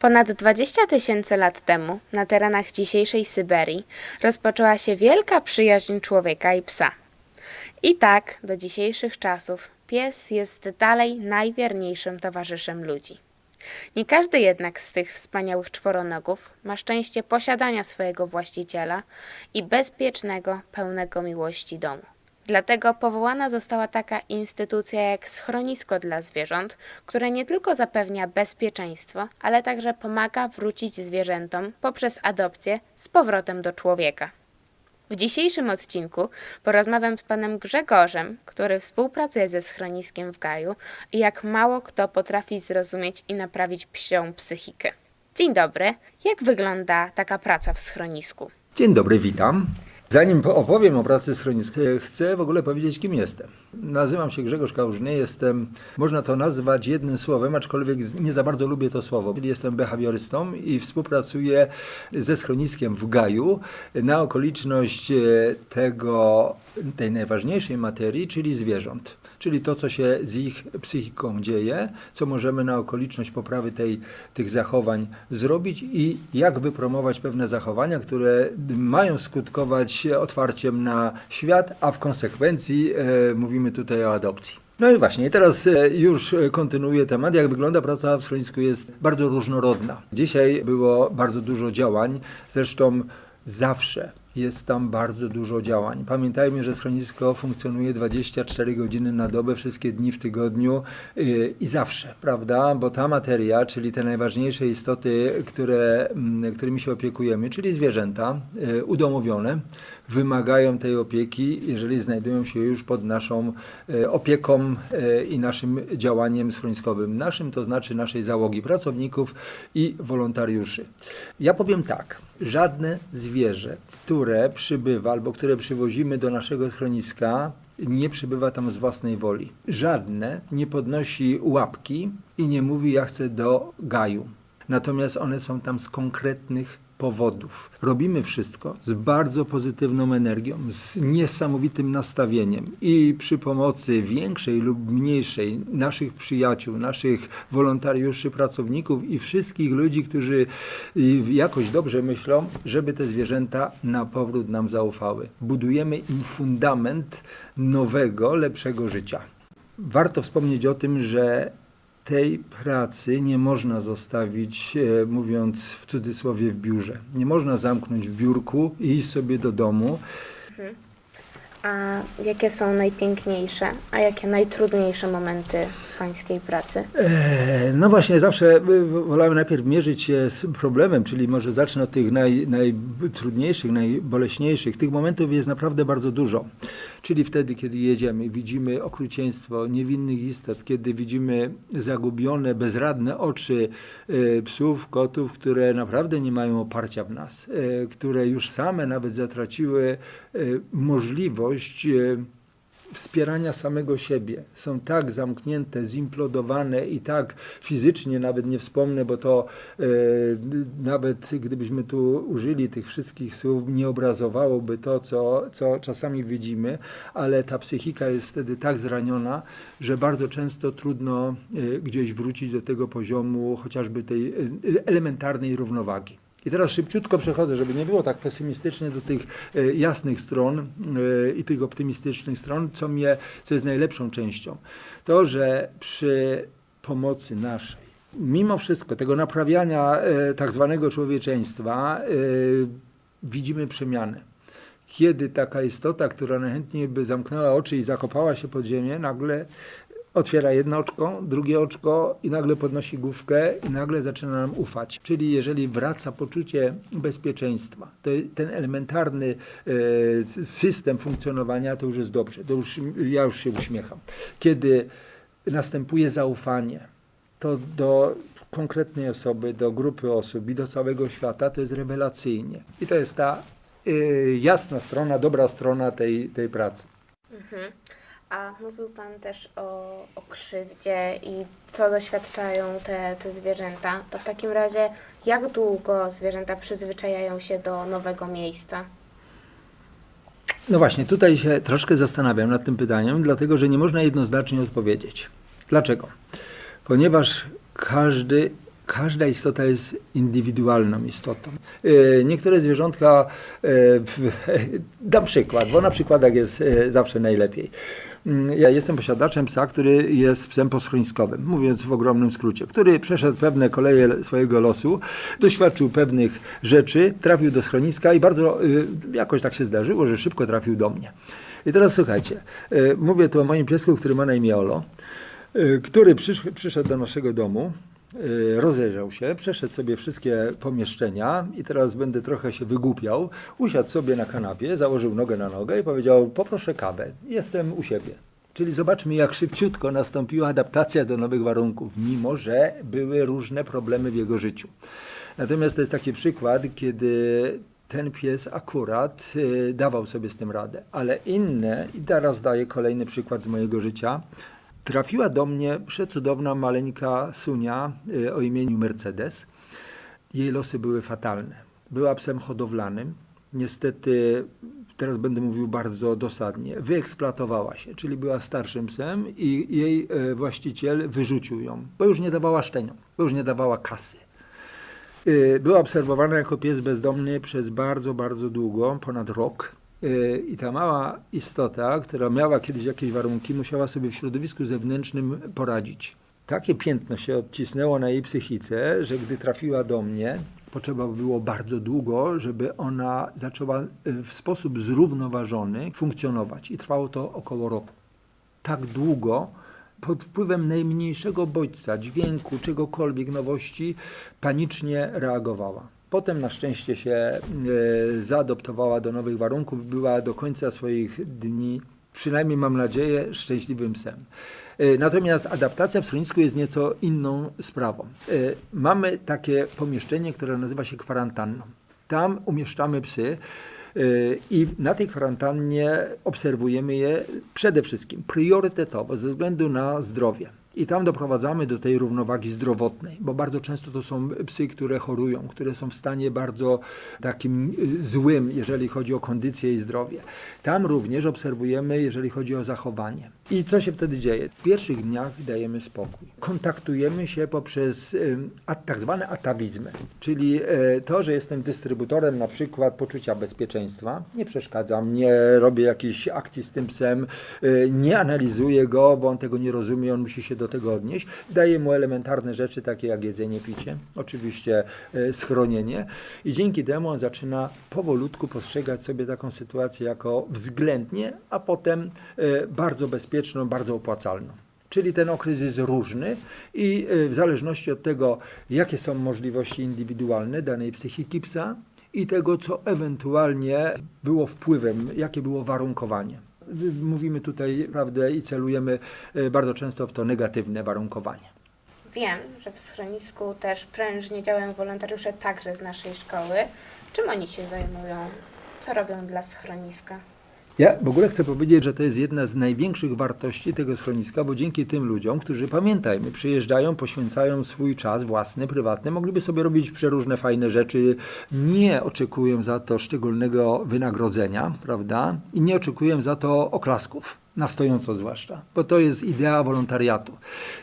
Ponad 20 tysięcy lat temu, na terenach dzisiejszej Syberii, rozpoczęła się wielka przyjaźń człowieka i psa. I tak, do dzisiejszych czasów, pies jest dalej najwierniejszym towarzyszem ludzi. Nie każdy jednak z tych wspaniałych czworonogów ma szczęście posiadania swojego właściciela i bezpiecznego, pełnego miłości domu. Dlatego powołana została taka instytucja jak schronisko dla zwierząt, które nie tylko zapewnia bezpieczeństwo, ale także pomaga wrócić zwierzętom poprzez adopcję z powrotem do człowieka. W dzisiejszym odcinku porozmawiam z panem Grzegorzem, który współpracuje ze schroniskiem w Gaju i jak mało kto potrafi zrozumieć i naprawić psią psychikę. Dzień dobry, jak wygląda taka praca w schronisku? Dzień dobry, witam. Zanim po- opowiem o pracy schroniska, chcę w ogóle powiedzieć, kim jestem. Nazywam się Grzegorz Kałużny, jestem, można to nazwać jednym słowem, aczkolwiek nie za bardzo lubię to słowo. Jestem behawiorystą i współpracuję ze schroniskiem w Gaju na okoliczność e, tego, tej najważniejszej materii, czyli zwierząt. Czyli to, co się z ich psychiką dzieje, co możemy na okoliczność poprawy tej, tych zachowań zrobić i jak wypromować pewne zachowania, które mają skutkować otwarciem na świat, a w konsekwencji e, mówimy tutaj o adopcji. No i właśnie, teraz e, już kontynuuję temat. Jak wygląda praca w schronisku jest bardzo różnorodna. Dzisiaj było bardzo dużo działań, zresztą zawsze jest tam bardzo dużo działań. Pamiętajmy, że schronisko funkcjonuje 24 godziny na dobę, wszystkie dni w tygodniu yy, i zawsze, prawda? Bo ta materia, czyli te najważniejsze istoty, które, mm, którymi się opiekujemy, czyli zwierzęta yy, udomowione, wymagają tej opieki, jeżeli znajdują się już pod naszą e, opieką e, i naszym działaniem schroniskowym. Naszym to znaczy naszej załogi pracowników i wolontariuszy. Ja powiem tak, żadne zwierzę, które przybywa albo które przywozimy do naszego schroniska, nie przybywa tam z własnej woli. Żadne nie podnosi łapki i nie mówi ja chcę do gaju. Natomiast one są tam z konkretnych powodów. Robimy wszystko z bardzo pozytywną energią, z niesamowitym nastawieniem i przy pomocy większej lub mniejszej naszych przyjaciół, naszych wolontariuszy, pracowników i wszystkich ludzi, którzy jakoś dobrze myślą, żeby te zwierzęta na powrót nam zaufały. Budujemy im fundament nowego, lepszego życia. Warto wspomnieć o tym, że tej pracy nie można zostawić, e, mówiąc w cudzysłowie, w biurze. Nie można zamknąć w biurku i iść sobie do domu. A jakie są najpiękniejsze, a jakie najtrudniejsze momenty w pańskiej pracy? E, No właśnie, zawsze y, wolałem najpierw mierzyć się z problemem, czyli może zacznę od tych naj, najtrudniejszych, najboleśniejszych. Tych momentów jest naprawdę bardzo dużo. Czyli wtedy, kiedy jedziemy, widzimy okrucieństwo niewinnych istot, kiedy widzimy zagubione, bezradne oczy e, psów, kotów, które naprawdę nie mają oparcia w nas, e, które już same nawet zatraciły e, możliwość wspierania samego siebie. Są tak zamknięte, zimplodowane i tak fizycznie nawet nie wspomnę, bo to e, nawet gdybyśmy tu użyli tych wszystkich słów, nie obrazowałoby to, co, co czasami widzimy, ale ta psychika jest wtedy tak zraniona, że bardzo często trudno e, gdzieś wrócić do tego poziomu chociażby tej e, elementarnej równowagi. I teraz szybciutko przechodzę, żeby nie było tak pesymistycznie do tych e, jasnych stron e, i tych optymistycznych stron, co, mnie, co jest najlepszą częścią. To, że przy pomocy naszej, mimo wszystko tego naprawiania e, tak zwanego człowieczeństwa, widzimy przemianę. Kiedy taka istota, która najchętniej by zamknęła oczy i zakopała się pod ziemię, nagle otwiera jedno oczko, drugie oczko i nagle podnosi główkę i nagle zaczyna nam ufać. Czyli jeżeli wraca poczucie bezpieczeństwa, to ten elementarny e, system funkcjonowania, to już jest dobrze. To już, ja już się uśmiecham. Kiedy następuje zaufanie, to do konkretnej osoby, do grupy osób i do całego świata, to jest rewelacyjnie. I to jest ta e, jasna strona, dobra strona tej, tej pracy. A mówił Pan też o, o krzywdzie i co doświadczają te, te zwierzęta. To w takim razie, jak długo zwierzęta przyzwyczajają się do nowego miejsca? No właśnie, tutaj się troszkę zastanawiam nad tym pytaniem, dlatego że nie można jednoznacznie odpowiedzieć. Dlaczego? Ponieważ każdy, Każda istota jest indywidualną istotą. E, Niektóre zwierzątka, e, dam przykład, bo na przykładach jest e, zawsze najlepiej. Mm, Ja jestem posiadaczem psa, który jest psem poschrońskowym, mówiąc w ogromnym skrócie, który przeszedł pewne koleje swojego losu, doświadczył pewnych rzeczy, trafił do schroniska i bardzo y, jakoś tak się zdarzyło, że szybko trafił do mnie. I teraz słuchajcie, y, mówię tu o moim piesku, który ma na imię Olo, y, który przysz, przyszedł do naszego domu, rozejrzał się, przeszedł sobie wszystkie pomieszczenia i teraz będę trochę się wygłupiał. Usiadł sobie na kanapie, założył nogę na nogę i powiedział: Poproszę kawę, jestem u siebie. Czyli zobaczmy, jak szybciutko nastąpiła adaptacja do nowych warunków, mimo że były różne problemy w jego życiu. Natomiast to jest taki przykład, kiedy ten pies akurat y, dawał sobie z tym radę, ale inne, i teraz daję kolejny przykład z mojego życia, trafiła do mnie przecudowna maleńka Sunia y, o imieniu Mercedes. Jej losy były fatalne. Była psem hodowlanym. Niestety, teraz będę mówił bardzo dosadnie, wyeksploatowała się, czyli była starszym psem i jej e, właściciel wyrzucił ją, bo już nie dawała szczeniom, bo już nie dawała kasy. Y, Była obserwowana jako pies bezdomny przez bardzo, bardzo długo, ponad rok. I ta mała istota, która miała kiedyś jakieś warunki, musiała sobie w środowisku zewnętrznym poradzić. Takie piętno się odcisnęło na jej psychice, że gdy trafiła do mnie, potrzeba było bardzo długo, żeby ona zaczęła y, w sposób zrównoważony funkcjonować. I trwało to około roku tak długo, pod wpływem najmniejszego bodźca, dźwięku, czegokolwiek, nowości, panicznie reagowała. Potem na szczęście się e, zaadoptowała do nowych warunków, była do końca swoich dni, przynajmniej mam nadzieję, szczęśliwym psem. E, Natomiast adaptacja w schronisku jest nieco inną sprawą. E, Mamy takie pomieszczenie, które nazywa się kwarantanną. Tam umieszczamy psy, I na tej kwarantannie obserwujemy je przede wszystkim priorytetowo ze względu na zdrowie. I tam doprowadzamy do tej równowagi zdrowotnej, bo bardzo często to są psy, które chorują, które są w stanie bardzo takim y, złym, jeżeli chodzi o kondycję i zdrowie. Tam również obserwujemy, jeżeli chodzi o zachowanie. I co się wtedy dzieje? W pierwszych dniach dajemy spokój. Kontaktujemy się poprzez a, tak zwane atawizmy, czyli e, to, że jestem dystrybutorem na przykład poczucia bezpieczeństwa, nie przeszkadzam, nie robię jakichś akcji z tym psem, nie analizuję go, bo on tego nie rozumie, on musi się do tego odnieść. Daję mu elementarne rzeczy, takie jak jedzenie, picie, oczywiście e, schronienie i dzięki temu on zaczyna powolutku postrzegać sobie taką sytuację jako względnie, a potem e, bardzo bezpieczną, bardzo opłacalną. Czyli ten okres jest różny i y, w zależności od tego, jakie są możliwości indywidualne danej psychiki psa i tego, co ewentualnie było wpływem, jakie było warunkowanie. Mówimy tutaj prawdę i celujemy y, bardzo często w to negatywne warunkowanie. Wiem, że w schronisku też prężnie działają wolontariusze także z naszej szkoły. Czym oni się zajmują? Co robią dla schroniska? Ja w ogóle chcę powiedzieć, że to jest jedna z największych wartości tego schroniska, bo dzięki tym ludziom, którzy pamiętajmy, przyjeżdżają, poświęcają swój czas własny, prywatny, mogliby sobie robić przeróżne fajne rzeczy, nie oczekują za to szczególnego wynagrodzenia, prawda? I nie oczekują za to oklasków. Na stojąco zwłaszcza, bo to jest idea wolontariatu.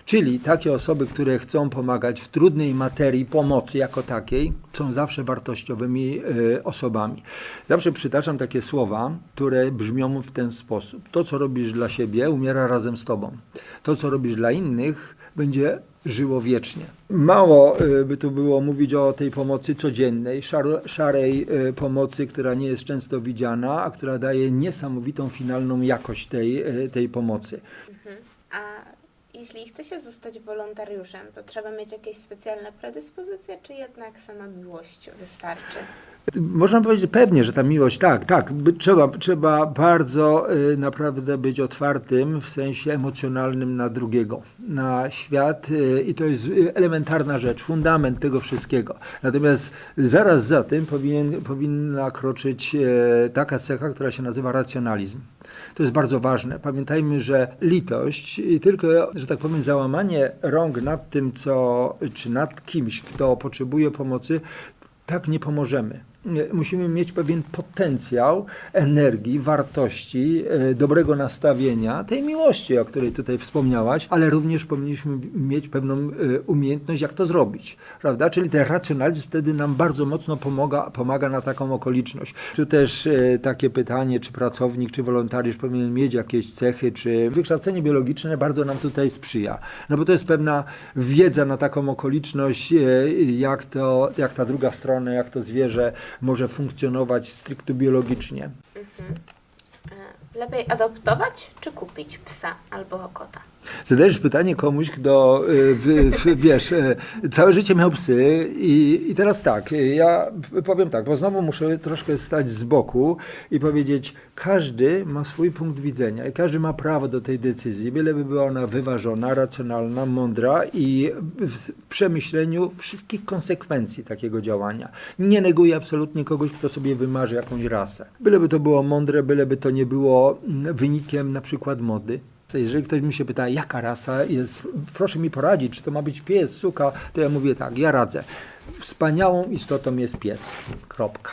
Czyli takie osoby, które chcą pomagać w trudnej materii pomocy jako takiej, są zawsze wartościowymi e, osobami. Zawsze przytaczam takie słowa, które brzmią w ten sposób. To, co robisz dla siebie, umiera razem z tobą. To, co robisz dla innych, będzie żyło wiecznie. Mało y, by tu było mówić o tej pomocy codziennej, szarej y, pomocy, która nie jest często widziana, a która daje niesamowitą finalną jakość tej, y, tej pomocy. A jeśli chce się zostać wolontariuszem, to trzeba mieć jakieś specjalne predyspozycje, czy jednak sama miłość wystarczy? Można powiedzieć pewnie, że ta miłość, tak, tak, trzeba, trzeba bardzo y, naprawdę być otwartym w sensie emocjonalnym na drugiego, na świat y, i to jest elementarna rzecz, fundament tego wszystkiego. Natomiast zaraz za tym powinien, powinna kroczyć y, taka cecha, która się nazywa racjonalizm. To jest bardzo ważne. Pamiętajmy, że litość i tylko, że tak powiem, załamanie rąk nad tym, co, czy nad kimś, kto potrzebuje pomocy, tak nie pomożemy. Musimy mieć pewien potencjał energii, wartości, e, dobrego nastawienia, tej miłości, o której tutaj wspomniałaś, ale również powinniśmy mieć pewną e, umiejętność, jak to zrobić, prawda? Czyli ten racjonalizm wtedy nam bardzo mocno pomaga, pomaga na taką okoliczność. Tu też e, takie pytanie, czy pracownik, czy wolontariusz powinien mieć jakieś cechy, czy wykształcenie biologiczne bardzo nam tutaj sprzyja. No bo to jest pewna wiedza na taką okoliczność, jak, to, jak ta druga strona, jak to zwierzę może funkcjonować stricte biologicznie. E, Lepiej adoptować czy kupić psa albo kota? Zadajesz pytanie komuś, kto, y, w, w, wiesz, y, całe życie miał psy i, i teraz tak, y, ja powiem tak, bo znowu muszę troszkę stać z boku i powiedzieć, każdy ma swój punkt widzenia i każdy ma prawo do tej decyzji, byleby była ona wyważona, racjonalna, mądra i w przemyśleniu wszystkich konsekwencji takiego działania. Nie neguję absolutnie kogoś, kto sobie wymarzy jakąś rasę. Byleby to było mądre, byleby to nie było mm, wynikiem na przykład mody. Jeżeli ktoś mi się pyta, jaka rasa jest, proszę mi poradzić, czy to ma być pies, suka, to ja mówię tak, ja radzę. Wspaniałą istotą jest pies. Kropka.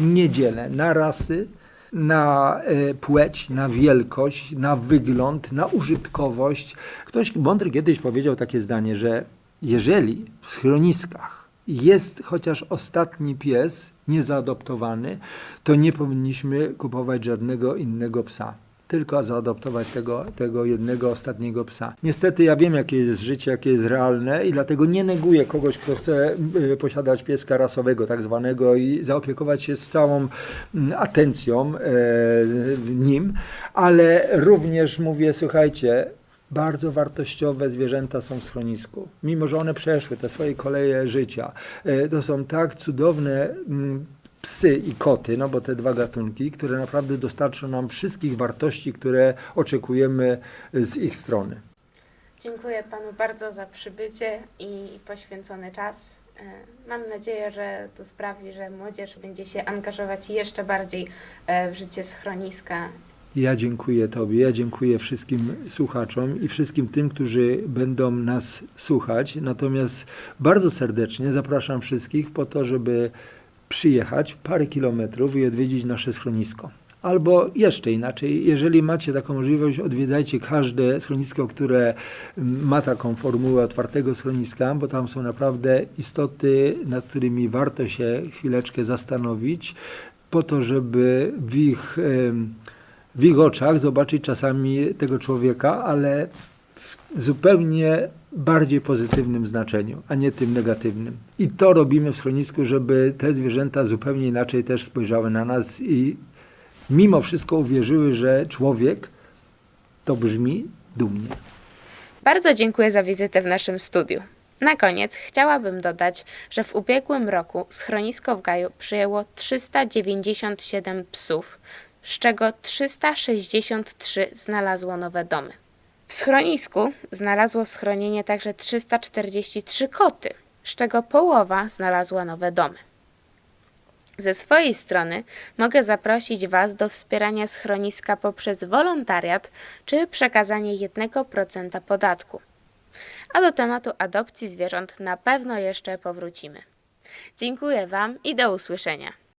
Nie dzielę na rasy, na e, płeć, na wielkość, na wygląd, na użytkowość. Ktoś mądry kiedyś powiedział takie zdanie, że jeżeli w schroniskach jest chociaż ostatni pies niezaadoptowany, to nie powinniśmy kupować żadnego innego psa tylko zaadoptować tego, tego jednego ostatniego psa. Niestety ja wiem, jakie jest życie, jakie jest realne i dlatego nie neguję kogoś, kto chce y, posiadać pieska rasowego tak zwanego i zaopiekować się z całą mm, atencją e, nim, ale również mówię, słuchajcie, bardzo wartościowe zwierzęta są w schronisku. Mimo, że one przeszły te swoje koleje życia. E, To są tak cudowne mm, psy i koty, no bo te dwa gatunki, które naprawdę dostarczą nam wszystkich wartości, które oczekujemy z ich strony. Dziękuję Panu bardzo za przybycie i poświęcony czas. E, Mam nadzieję, że to sprawi, że młodzież będzie się angażować jeszcze bardziej e, w życie schroniska. Ja dziękuję Tobie, ja dziękuję wszystkim słuchaczom i wszystkim tym, którzy będą nas słuchać. Natomiast bardzo serdecznie zapraszam wszystkich po to, żeby przyjechać parę kilometrów i odwiedzić nasze schronisko. Albo jeszcze inaczej, jeżeli macie taką możliwość, odwiedzajcie każde schronisko, które mm, ma taką formułę otwartego schroniska, bo tam są naprawdę istoty, nad którymi warto się chwileczkę zastanowić, po to, żeby w ich, w ich oczach zobaczyć czasami tego człowieka, ale zupełnie bardziej pozytywnym znaczeniu, a nie tym negatywnym. I to robimy w schronisku, żeby te zwierzęta zupełnie inaczej też spojrzały na nas i mimo wszystko uwierzyły, że człowiek to brzmi dumnie. Bardzo dziękuję za wizytę w naszym studiu. Na koniec chciałabym dodać, że w ubiegłym roku schronisko w Gaju przyjęło 397 psów, z czego 363 znalazło nowe domy. W schronisku znalazło schronienie także 343 koty, z czego połowa znalazła nowe domy. Ze swojej strony mogę zaprosić Was do wspierania schroniska poprzez wolontariat czy przekazanie 1% podatku. A do tematu adopcji zwierząt na pewno jeszcze powrócimy. Dziękuję Wam i do usłyszenia.